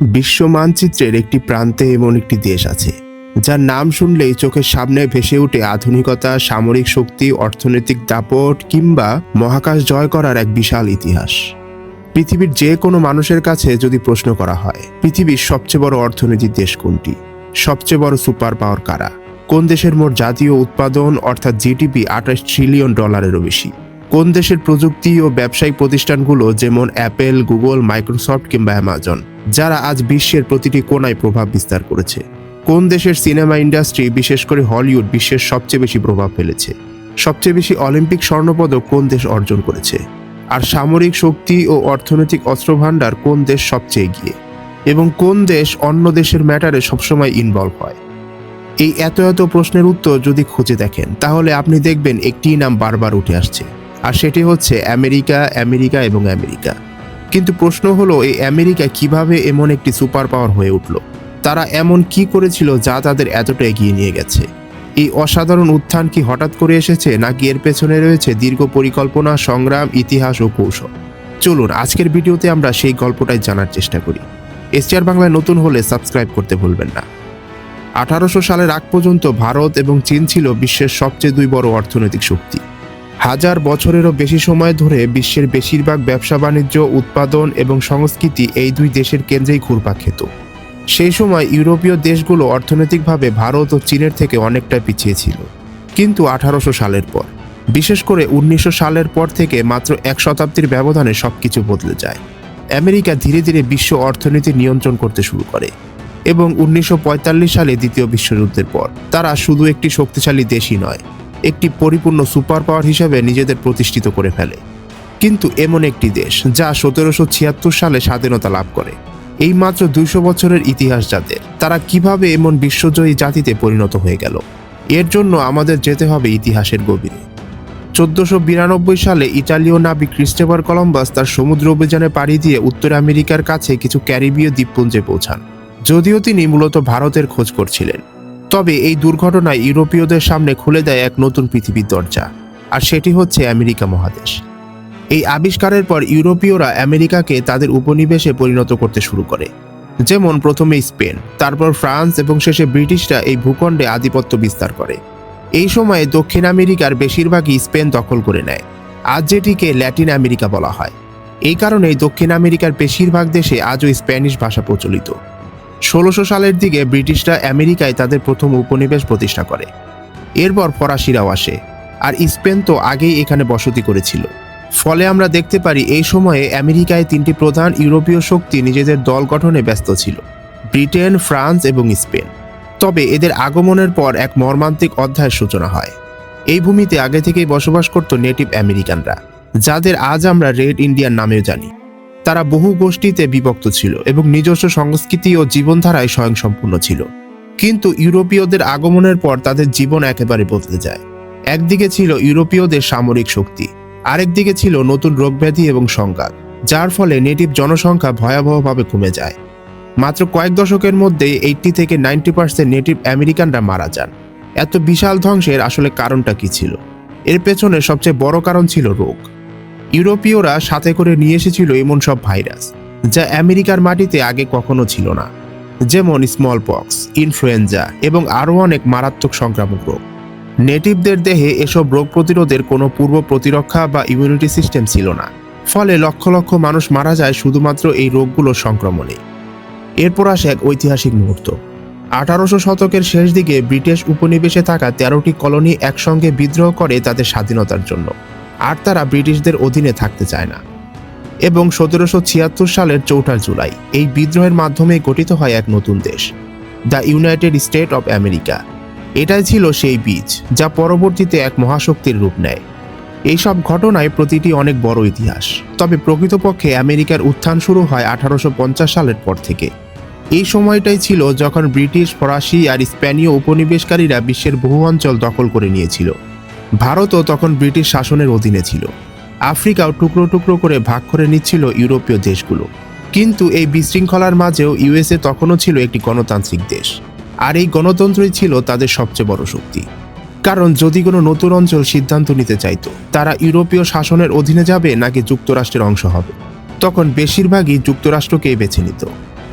বিশ্ব মানচিত্রের একটি প্রান্তে এমন একটি দেশ আছে, যার নাম শুনলেই চোখের সামনে ভেসে ওঠে আধুনিকতা, সামরিক শক্তি, অর্থনৈতিক দাপট কিংবা মহাকাশ জয় করার এক বিশাল ইতিহাস। পৃথিবীর যে কোনো মানুষের কাছে যদি প্রশ্ন করা হয়, পৃথিবীর সবচেয়ে বড় অর্থনৈতিক দেশ কোনটি? সবচেয়ে বড় সুপার পাওয়ার কারা? কোন দেশের মোট জাতীয় উৎপাদন, অর্থাৎ জিডিপি, আঠাশ ট্রিলিয়ন ডলারেরও বেশি? কোন দেশের প্রযুক্তি ও ব্যবসায়িক প্রতিষ্ঠানগুলো, যেমন অ্যাপেল, গুগল, মাইক্রোসফট কিংবা অ্যামাজন, যারা আজ বিশ্বের প্রতিটি কোনায় প্রভাব বিস্তার করেছে? কোন দেশের সিনেমা ইন্ডাস্ট্রি, বিশেষ করে হলিউড, বিশ্বের সবচেয়ে বেশি প্রভাব ফেলেছে? সবচেয়ে বেশি অলিম্পিক স্বর্ণপদক কোন দেশ অর্জন করেছে? আর সামরিক শক্তি ও অর্থনৈতিক অস্ত্রভাণ্ডার কোন দেশ সবচেয়ে এগিয়ে? এবং কোন দেশ অন্য দেশের ম্যাটারে সবসময় ইনভলভ হয়? এই এত এত প্রশ্নের উত্তর যদি খুঁজে দেখেন, তাহলে আপনি দেখবেন একটি নাম বারবার উঠে আসছে। আর সেটি হচ্ছে আমেরিকা আমেরিকা এবং আমেরিকা। কিন্তু প্রশ্ন হলো, এই আমেরিকা কীভাবে এমন একটি সুপার পাওয়ার হয়ে উঠল? তারা এমন কি করেছিল যা তাদের এতটা এগিয়ে নিয়ে গেছে? এই অসাধারণ উত্থান কি হঠাৎ করে এসেছে, নাকি এর পেছনে রয়েছে দীর্ঘ পরিকল্পনা, সংগ্রাম, ইতিহাস ও কৌশল? চলুন, আজকের ভিডিওতে আমরা সেই গল্পটাই জানার চেষ্টা করি। এসটিআর বাংলায় নতুন হলে সাবস্ক্রাইব করতে ভুলবেন না। আঠারোশো সালের আগ পর্যন্ত ভারত এবং চীন ছিল বিশ্বের সবচেয়ে দুই বড় অর্থনৈতিক শক্তি। হাজার বছরেরও বেশি সময় ধরে বিশ্বের বেশিরভাগ ব্যবসা বাণিজ্য, উৎপাদন এবং সংস্কৃতি এই দুই দেশের কেন্দ্রেই ঘুরপাক খেত। সেই সময় ইউরোপীয় দেশগুলো অর্থনৈতিকভাবে ভারত ও চীনের থেকে অনেকটা পিছিয়ে ছিল। কিন্তু আঠারোশো সালের পর, বিশেষ করে উনিশশো সালের পর থেকে মাত্র এক শতাব্দীর ব্যবধানে সব কিছু বদলে যায়। আমেরিকা ধীরে ধীরে বিশ্ব অর্থনীতি নিয়ন্ত্রণ করতে শুরু করে এবং উনিশশো পঁয়তাল্লিশ সালে দ্বিতীয় বিশ্বযুদ্ধের পর, তারা শুধু একটি শক্তিশালী দেশই নয় একটি পরিপূর্ণ সুপার পাওয়ার হিসেবে নিজেদের প্রতিষ্ঠিত করে ফেলে। কিন্তু এমন একটি দেশ, যা সতেরোশো ছিয়াত্তর সালে স্বাধীনতা লাভ করে। এই মাত্র দুইশো বছরের ইতিহাস যাদের, তারা কীভাবে এমন বিশ্বজয়ী জাতিতে পরিণত হয়ে গেল? এর জন্য আমাদের যেতে হবে ইতিহাসের গভীরে। চোদ্দশো বিরানব্বই সালে ইটালীয় নাবিক ক্রিস্টোফার কলম্বাস তার সমুদ্র অভিযানে পাড়ি দিয়ে উত্তর আমেরিকার কাছে কিছু ক্যারিবীয় দ্বীপপুঞ্জে পৌঁছান। যদিও তিনি মূলত ভারতের খোঁজ করছিলেন। তবে এই দুর্ঘটনায় ইউরোপীয়দের সামনে খুলে দেয় এক নতুন পৃথিবীর দরজা, আর সেটি হচ্ছে আমেরিকা মহাদেশ। এই আবিষ্কারের পর ইউরোপীয়রা আমেরিকাকে তাদের উপনিবেশে পরিণত করতে শুরু করে, যেমন প্রথমে স্পেন, তারপর ফ্রান্স এবং শেষে ব্রিটিশরা এই ভূখণ্ডে আধিপত্য বিস্তার করে। এই সময়ে দক্ষিণ আমেরিকার বেশিরভাগই স্পেন দখল করে নেয় আজ যেটিকে ল্যাটিন আমেরিকা বলা হয়। এই কারণেই দক্ষিণ আমেরিকার বেশিরভাগ দেশে আজও স্প্যানিশ ভাষা প্রচলিত। ষোলোশো সালের দিকে ব্রিটিশরা আমেরিকায় তাদের প্রথম উপনিবেশ প্রতিষ্ঠা করে। এরপর ফরাসিরাও আসে, আর স্পেন তো আগেই এখানে বসতি করেছিল। ফলে আমরা দেখতে পারি এই সময়ে আমেরিকায় তিনটি প্রধান ইউরোপীয় শক্তি নিজেদের দল গঠনে ব্যস্ত ছিল, ব্রিটেন, ফ্রান্স এবং স্পেন। তবে এদের আগমনের পর এক মর্মান্তিক অধ্যায়ের সূচনা হয়। এই ভূমিতে আগে থেকেই বসবাস করত নেটিভ আমেরিকানরা, যাদের আজ আমরা রেড ইন্ডিয়ান নামেও জানি। তারা বহু গোষ্ঠীতে বিভক্ত ছিল এবং নিজস্ব সংস্কৃতি ও জীবনধারায় স্বয়ংসম্পূর্ণ ছিল। কিন্তু ইউরোপীয়দের আগমনের পর তাদের জীবন একেবারে বদলে যায়। একদিকে ছিল ইউরোপীয়দের সামরিক শক্তি, আরেকদিকে ছিল নতুন রোগব্যাধি এবং সংঘাত, যার ফলে নেটিভ জনসংখ্যা ভয়াবহভাবে কমে যায়। মাত্র কয়েক দশকের মধ্যে এইটটি থেকে নাইনটি পার্সেন্ট নেটিভ আমেরিকানরা মারা যান। এত বিশাল ধ্বংসের আসলে কারণটা কি ছিল? এর পেছনে সবচেয়ে বড় কারণ ছিল রোগ। ইউরোপীয়রা সাথে করে নিয়ে এসেছিল এমন সব ভাইরাস, যা আমেরিকার মাটিতে আগে কখনো ছিল না, যেমন স্মল পক্স ইনফ্লুয়েঞ্জা এবং আরও অনেক মারাত্মক সংক্রামক রোগ। নেটিভদের দেহে এসব রোগ প্রতিরোধের কোনো পূর্ব প্রতিরক্ষা বা ইমিউনিটি সিস্টেম ছিল না, ফলে লক্ষ লক্ষ মানুষ মারা যায় শুধুমাত্র এই রোগগুলোর সংক্রমণে। এরপর আসে এক ঐতিহাসিক মুহূর্ত। আঠারোশো শতকের শেষ দিকে ব্রিটিশ উপনিবেশে থাকা তেরোটি কলোনি একসঙ্গে বিদ্রোহ করে তাদের স্বাধীনতার জন্য। আর তারা ব্রিটিশদের অধীনে থাকতে চায় না। এবং সতেরোশো ছিয়াত্তর সালের চৌঠা জুলাই এই বিদ্রোহের মাধ্যমে গঠিত হয় এক নতুন দেশ, the United State of America. এটাই ছিল সেই বীজ যা পরবর্তীতে এক মহাশক্তির রূপ নেয়। এইসব ঘটনায় প্রতিটি অনেক বড় ইতিহাস। তবে প্রকৃতপক্ষে আমেরিকার উত্থান শুরু হয় আঠারোশো পঞ্চাশ সালের পর থেকে। এই সময়টাই ছিল যখন ব্রিটিশ, ফরাসি আর স্প্যানীয় উপনিবেশকারীরা বিশ্বের বহু অঞ্চল দখল করে নিয়েছিল। ভারতও তখন ব্রিটিশ শাসনের অধীনে ছিল। আফ্রিকাও টুকরো টুকরো করে ভাগ করে নিচ্ছিল ইউরোপীয় দেশগুলো। কিন্তু এই বিশৃঙ্খলার মাঝেও ইউএসএ তখনও ছিল একটি গণতান্ত্রিক দেশ। আর এই গণতন্ত্রই ছিল তাদের সবচেয়ে বড় শক্তি। কারণ যদি কোনো নতুন অঞ্চল সিদ্ধান্ত নিতে চাইত, তারা ইউরোপীয় শাসনের অধীনে যাবে নাকি যুক্তরাষ্ট্রের অংশ হবে। তখন বেশিরভাগই যুক্তরাষ্ট্রকেই বেছে নিত।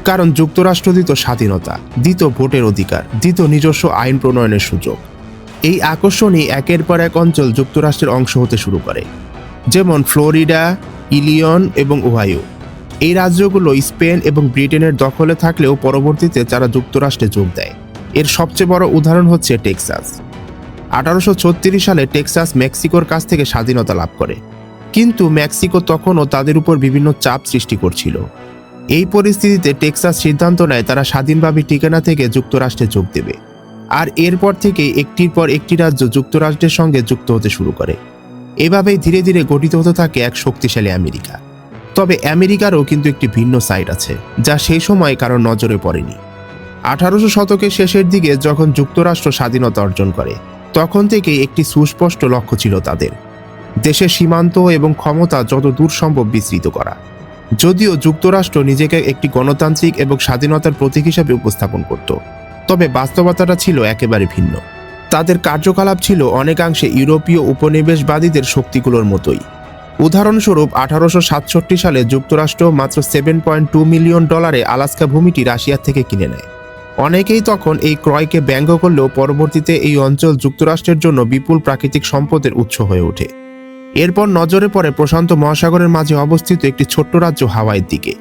কারণ যুক্তরাষ্ট্র দিত স্বাধীনতা, দিত ভোটের অধিকার, দিত নিজস্ব আইন প্রণয়নের সুযোগ। এই আকর্ষণই একের পর এক অঞ্চল যুক্তরাষ্ট্রের অংশ হতে শুরু করে, যেমন ফ্লোরিডা ইলিয়ন এবং ওহাইও। এই রাজ্যগুলো স্পেন এবং ব্রিটেনের দখলে থাকলেও পরবর্তীতে তারা যুক্তরাষ্ট্রে যোগ দেয়। এর সবচেয়ে বড় উদাহরণ হচ্ছে টেক্সাস। আঠারোশো ছত্রিশ সালে টেক্সাস মেক্সিকোর কাছ থেকে স্বাধীনতা লাভ করে, কিন্তু মেক্সিকো তখনও তাদের উপর বিভিন্ন চাপ সৃষ্টি করছিল। এই পরিস্থিতিতে টেক্সাস সিদ্ধান্ত নেয় তারা স্বাধীনভাবে ঠিকানা থেকে যুক্তরাষ্ট্রে যোগ দেবে। আর এরপর থেকে একটির পর একটি রাজ্য যুক্তরাষ্ট্রের সঙ্গে যুক্ত হতে শুরু করে। এভাবেই ধীরে ধীরে গঠিত হতে থাকে এক শক্তিশালী আমেরিকা। তবে আমেরিকারও কিন্তু একটি ভিন্ন সাইড আছে, যা সেই সময় কারও নজরে পড়েনি। আঠারোশো শতকের শেষের দিকে যখন যুক্তরাষ্ট্র স্বাধীনতা অর্জন করে, তখন থেকেই একটি সুস্পষ্ট লক্ষ্য ছিল তাদের। দেশের সীমান্ত এবং ক্ষমতা যত দূর সম্ভব বিস্তৃত করা। যদিও যুক্তরাষ্ট্র নিজেকে একটি গণতান্ত্রিক এবং স্বাধীনতার প্রতীক হিসাবে উপস্থাপন করত। তবে বাস্তবতাটা ছিল একেবারে ভিন্ন। তাদের কার্যকলাপ ছিল অনেকাংশে ইউরোপীয় উপনিবেশবাদীদের শক্তিগুলোর মতোই। উদাহরণস্বরূপ, আঠারোশো সাতষট্টি সালে যুক্তরাষ্ট্র মাত্র সেভেন পয়েন্ট টু মিলিয়ন ডলারে আলাস্কা ভূমিটি রাশিয়ার থেকে কিনে নেয়। অনেকেই তখন এই ক্রয়কে ব্যঙ্গ করলেও পরবর্তীতে এই অঞ্চল যুক্তরাষ্ট্রের জন্য বিপুল প্রাকৃতিক সম্পদের উৎস হয়ে ওঠে। এরপর নজরে পড়ে প্রশান্ত মহাসাগরের মাঝে অবস্থিত একটি ছোট্ট রাজ্য হাওয়াইয়ের দিকে।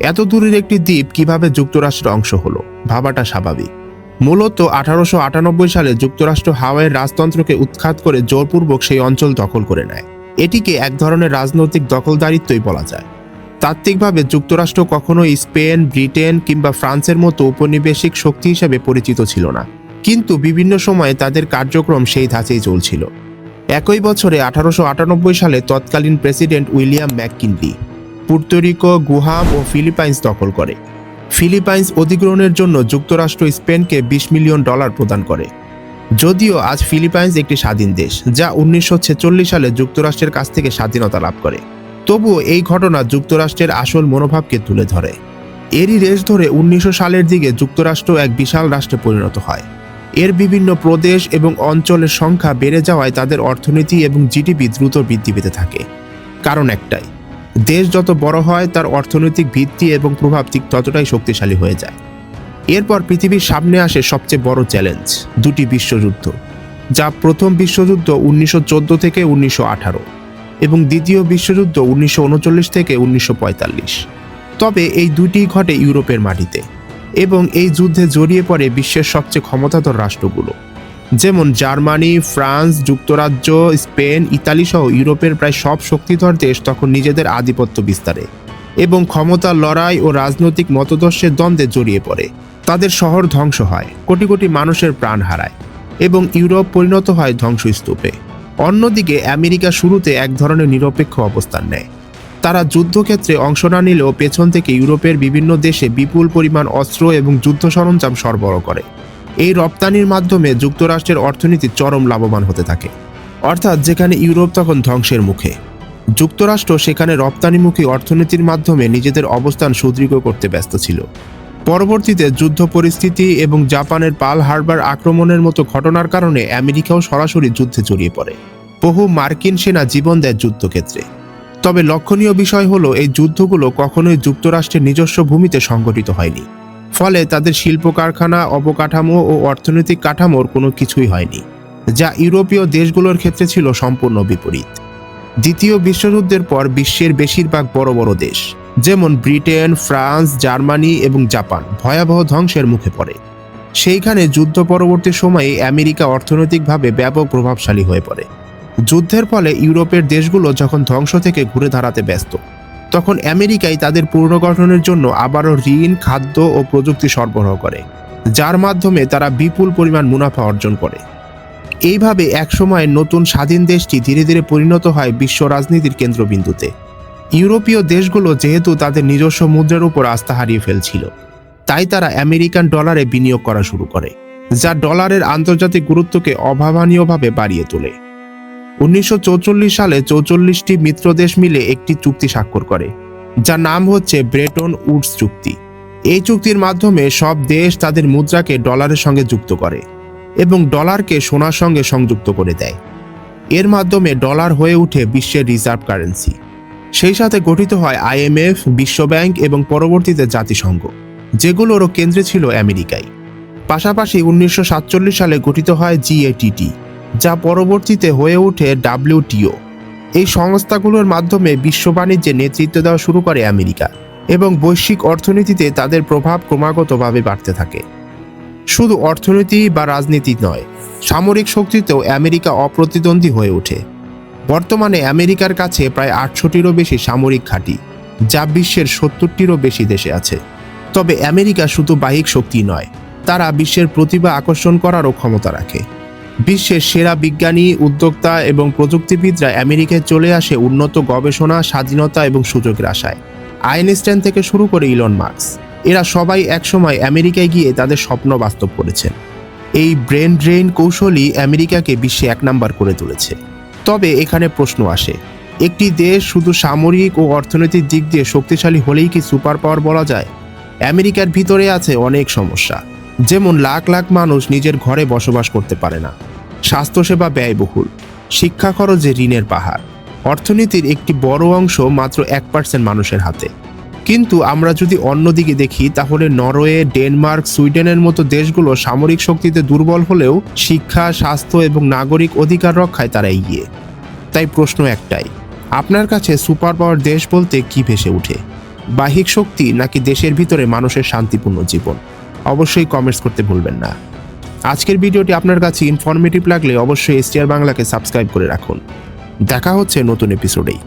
এত দূরের একটি দ্বীপ কীভাবে যুক্তরাষ্ট্রের অংশ হলো, ভাবাটা স্বাভাবিক। মূলত আঠারোশো আটানব্বই সালে যুক্তরাষ্ট্র হাওয়াইয়ের রাজতন্ত্রকে উৎখাত করে জোরপূর্বক সেই অঞ্চল দখল করে নেয়। এটিকে এক ধরনের রাজনৈতিক দখলদারিত্বই বলা যায়। তাত্ত্বিকভাবে যুক্তরাষ্ট্র কখনোই স্পেন, ব্রিটেন কিংবা ফ্রান্সের মতো উপনিবেশিক শক্তি হিসেবে পরিচিত ছিল না। কিন্তু বিভিন্ন সময়ে তাদের কার্যক্রম সেই ধাঁচেই চলছিল। একই বছরে আঠারোশো আটানব্বই সালে তৎকালীন president William McKinley Puerto Rico Guam ও ফিলিপাইন্স দখল করে। ফিলিপাইন্স অধিগ্রহণের জন্য যুক্তরাষ্ট্র স্পেনকে বিশ মিলিয়ন ডলার প্রদান করে। যদিও আজ ফিলিপাইন্স একটি স্বাধীন দেশ, যা উনিশশো ছেচল্লিশ সালে যুক্তরাষ্ট্রের কাছ থেকে স্বাধীনতা লাভ করে। তবুও এই ঘটনা যুক্তরাষ্ট্রের আসল মনোভাবকে তুলে ধরে। এরই রেশ ধরে উনিশশো সালের দিকে যুক্তরাষ্ট্র এক বিশাল রাষ্ট্রে পরিণত হয়। এর বিভিন্ন প্রদেশ এবং অঞ্চলের সংখ্যা বেড়ে যাওয়ায় তাদের অর্থনীতি এবং জিডিপি দ্রুত বৃদ্ধি পেতে থাকে। কারণ একটাই দেশ যত বড় হয়, তার অর্থনৈতিক ভিত্তি এবং প্রভাব ঠিক ততটাই শক্তিশালী হয়ে যায়। এরপর পৃথিবীর সামনে আসে সবচেয়ে বড় চ্যালেঞ্জ, দুটি বিশ্বযুদ্ধ, যা প্রথম বিশ্বযুদ্ধ উনিশশো চোদ্দ থেকে উনিশশো আঠারো এবং দ্বিতীয় বিশ্বযুদ্ধ উনিশশো উনচল্লিশ থেকে উনিশশো পঁয়তাল্লিশ। তবে এই দুটি ঘটে ইউরোপের মাটিতে এবং এই যুদ্ধে জড়িয়ে পড়ে বিশ্বের সবচেয়ে ক্ষমতাধর রাষ্ট্রগুলো। যেমন জার্মানি, ফ্রান্স, যুক্তরাজ্য, স্পেন, ইতালি সহ ইউরোপের প্রায় সব শক্তিধর দেশ তখন নিজেদের আধিপত্য বিস্তারে এবং ক্ষমতার লড়াই ও রাজনৈতিক মতদর্শের দ্বন্দ্বে জড়িয়ে পড়ে। তাদের শহর ধ্বংস হয়, কোটি কোটি মানুষের প্রাণ হারায় এবং ইউরোপ পরিণত হয় ধ্বংসস্তূপে। অন্যদিকে আমেরিকা শুরুতে এক ধরনের নিরপেক্ষ অবস্থান নেয়। তারা যুদ্ধক্ষেত্রে অংশ না নিলেও পেছন থেকে ইউরোপের বিভিন্ন দেশে বিপুল পরিমাণ অস্ত্র এবং যুদ্ধ সরঞ্জাম সরবরাহ করে। এই রপ্তানির মাধ্যমে যুক্তরাষ্ট্রের অর্থনীতি চরম লাভবান হতে থাকে। অর্থাৎ যেখানে ইউরোপ তখন ধ্বংসের মুখে। যুক্তরাষ্ট্র সেখানে রপ্তানিমুখী অর্থনীতির মাধ্যমে নিজেদের অবস্থান সুদৃঢ় করতে ব্যস্ত ছিল। পরবর্তীতে যুদ্ধ পরিস্থিতি এবং জাপানের পাল হারবার আক্রমণের মতো ঘটনার কারণে আমেরিকাও সরাসরি যুদ্ধে জড়িয়ে পড়ে। বহু মার্কিন সেনা জীবন দেয় যুদ্ধক্ষেত্রে। তবে লক্ষণীয় বিষয় হলো, এই যুদ্ধগুলো কখনোই যুক্তরাষ্ট্রের নিজস্ব ভূমিতে সংগঠিত হয়নি। ফলে তাদের শিল্প কারখানা অবকাঠামো ও অর্থনৈতিক কাঠামোর কোনো কিছুই হয়নি, যা ইউরোপীয় দেশগুলোর ক্ষেত্রে ছিল সম্পূর্ণ বিপরীত। দ্বিতীয় বিশ্বযুদ্ধের পর বিশ্বের বেশিরভাগ বড় বড় দেশ, যেমন ব্রিটেন, ফ্রান্স, জার্মানি এবং জাপান, ভয়াবহ ধ্বংসের মুখে পড়ে। সেইখানে যুদ্ধ পরবর্তী সময়ে আমেরিকা অর্থনৈতিকভাবে ব্যাপক প্রভাবশালী হয়ে পড়ে। যুদ্ধের ফলে ইউরোপের দেশগুলো যখন ধ্বংস থেকে ঘুরে দাঁড়াতে ব্যস্ত তখন আমেরিকাই তাদের পুনর্গঠনের জন্য আবারও ঋণ, খাদ্য ও প্রযুক্তি সরবরাহ করে, যার মাধ্যমে তারা বিপুল পরিমাণ মুনাফা অর্জন করে। এইভাবে একসময় নতুন স্বাধীন দেশটি ধীরে ধীরে পরিণত হয় বিশ্ব রাজনীতির কেন্দ্রবিন্দুতে। ইউরোপীয় দেশগুলো যেহেতু তাদের নিজস্ব মুদ্রার উপর আস্থা হারিয়ে ফেলছিল, তাই তারা আমেরিকান ডলারে বিনিয়োগ করা শুরু করে, যা ডলারের আন্তর্জাতিক গুরুত্বকে অভাবনীয়ভাবে বাড়িয়ে তোলে। উনিশশো সালে চৌচল্লিশটি মিত্র দেশ মিলে একটি চুক্তি স্বাক্ষর করে, যার নাম হচ্ছে ব্রেটন উডস চুক্তি। এই চুক্তির মাধ্যমে সব দেশ তাদের মুদ্রাকে ডলারের সঙ্গে যুক্ত করে এবং ডলারকে সোনার সঙ্গে সংযুক্ত করে দেয়। এর মাধ্যমে ডলার হয়ে ওঠে বিশ্বের রিজার্ভ কারেন্সি। সেই সাথে গঠিত হয় আইএমএফ বিশ্বব্যাংক এবং পরবর্তীতে জাতিসংঘ, যেগুলোরও কেন্দ্রে ছিল আমেরিকায় পাশাপাশি উনিশশো সাতচল্লিশ সালে গঠিত হয় জিএটিটি যা পরবর্তীতে হয়ে ওঠে ডাব্লিউটিও। এই সংস্থাগুলোর মাধ্যমে বিশ্ব বাণিজ্যে নেতৃত্ব দেওয়া শুরু করে আমেরিকা এবং বৈশ্বিক অর্থনীতিতে তাদের প্রভাব ক্রমাগতভাবে বাড়তে থাকে। শুধু অর্থনীতি বা রাজনীতি নয়, সামরিক শক্তিতেও আমেরিকা অপ্রতিদ্বন্দ্বী হয়ে ওঠে। বর্তমানে আমেরিকার কাছে প্রায় আটশোটিরও বেশি সামরিক ঘাঁটি, যা বিশ্বের সত্তরটিরও বেশি দেশে আছে। তবে আমেরিকা শুধু বাহিক শক্তি নয়, তারা বিশ্বের প্রতিভা আকর্ষণ করারও ক্ষমতা রাখে। বিশ্বের সেরা বিজ্ঞানী, উদ্যোক্তা এবং প্রযুক্তিবিদরা আমেরিকায় চলে আসে উন্নত গবেষণা, স্বাধীনতা এবং সুযোগের আশায়। আইনস্টাইন থেকে শুরু করে ইলন মার্কস এরা সবাই একসময় আমেরিকায় গিয়ে তাদের স্বপ্ন বাস্তব করেছেন। এই ব্রেন ড্রেন কৌশলই আমেরিকাকে বিশ্বে এক নাম্বার করে তুলেছে। তবে এখানে প্রশ্ন আসে, একটি দেশ শুধু সামরিক ও অর্থনৈতিক দিক দিয়ে শক্তিশালী হলেই কি সুপার পাওয়ার বলা যায়? আমেরিকার ভিতরে আছে অনেক সমস্যা। যেমন লাখ লাখ মানুষ নিজের ঘরে বসবাস করতে পারে না। স্বাস্থ্যসেবা ব্যয়বহুল। শিক্ষা খরচে ঋণের পাহাড়। অর্থনীতির একটি বড় অংশ মাত্র এক পার্সেন্ট মানুষের হাতে। কিন্তু আমরা যদি অন্যদিকে দেখি, তাহলে নরওয়ে, ডেনমার্ক, সুইডেনের মতো দেশগুলো সামরিক শক্তিতে দুর্বল হলেও শিক্ষা, স্বাস্থ্য এবং নাগরিক অধিকার রক্ষায় তারা এগিয়ে। তাই প্রশ্ন একটাই, আপনার কাছে সুপার পাওয়ার দেশ বলতে কি ভেসে ওঠে? বাহিক শক্তি নাকি দেশের ভিতরে মানুষের শান্তিপূর্ণ জীবন? অবশ্যই কমেন্টস করতে ভুলবেন না। আজকের ভিডিওটি আপনার কাছে ইনফরমেটিভ লাগলে অবশ্যই এসটিআর বাংলাকে সাবস্ক্রাইব করে রাখুন। দেখা হচ্ছে নতুন এপিসোডেই